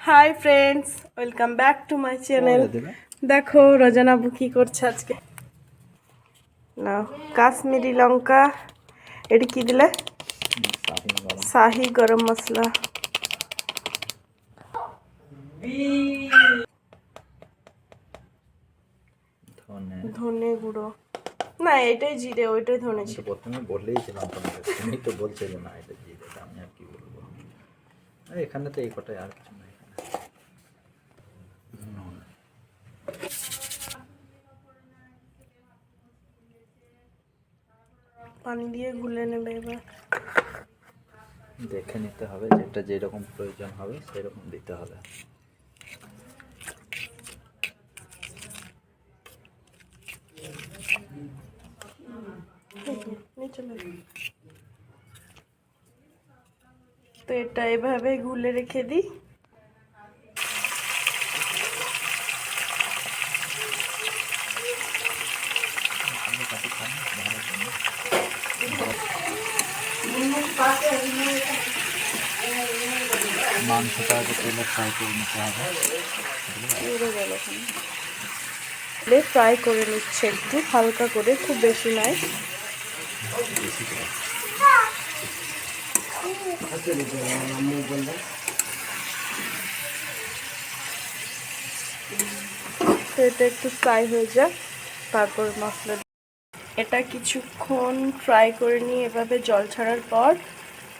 Hi friends welcome back to my channel দেখো রজনাবু কি করছে আজকে? না কাশ্মীরি লঙ্কা। এটা কি দিলে? শাহি গরম মশলা। ধনে। ধনে গুঁড়ো। না এটাই জিরে ওইটাই ধনে ছিল প্রথমে বললেই ছিলাম তোমাকে তুমি তো বলছিলে না এটা দেবে আমি আর কি বলব? এখানে তো এই কটাই আর কিছু পানি দিয়ে গুলে নেবে এবার। দেখে নিতে হবে যেটা যেরকম প্রয়োজন হবে সেরকম দিতে হবে। তো এটা এভাবে গুলে রেখে দিই। মাংসটা তেলে ফ্রাই করে নিতে হবে। গেল ফ্রাই করে নিচ্ছে একটু, হালকা করে, খুব বেশি তো এটা একটু ফ্রাই হয়ে যাক, তারপর মশলা এটা কিছুক্ষণ ফ্রাই করে নিয়ে এভাবে জল ছাড়ার পর,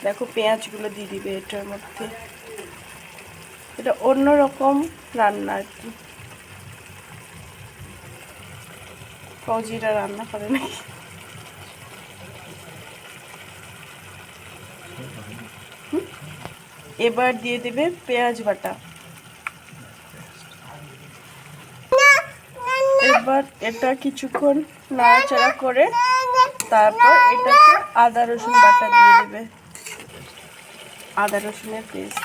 দেখো পেঁয়াজগুলো দিয়ে দিবে এটার মধ্যে। এটা অন্যরকম রান্না আর কি। ফৌজিরা রান্না করে নাকি? এবার দিয়ে দেবে পেঁয়াজ বাটা। এবার এটা কিছুক্ষণ নাড়াচাড়া করে তারপর এটাকে আদা রসুন বাটা দিয়ে দেবে। আদা রসুনের পেস্ট।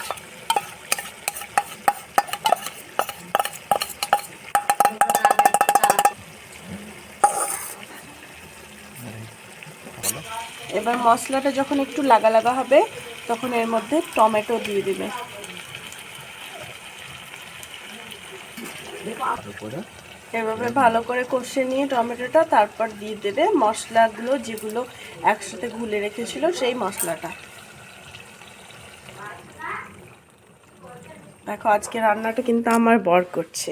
এবার মশলাটা যখন একটু লাগা লাগা হবে, তখন এর মধ্যে টমেটো দিয়ে দেবে। এভাবে ভালো করে কষে নিয়ে টমেটোটা তারপর দিয়ে দেবে মশলাগুলো যেগুলো একসাথে ঘুলে রেখেছিল সেই মশলাটা। দেখো, আজকে রান্নাটা কিন্তু আমার বর করছে।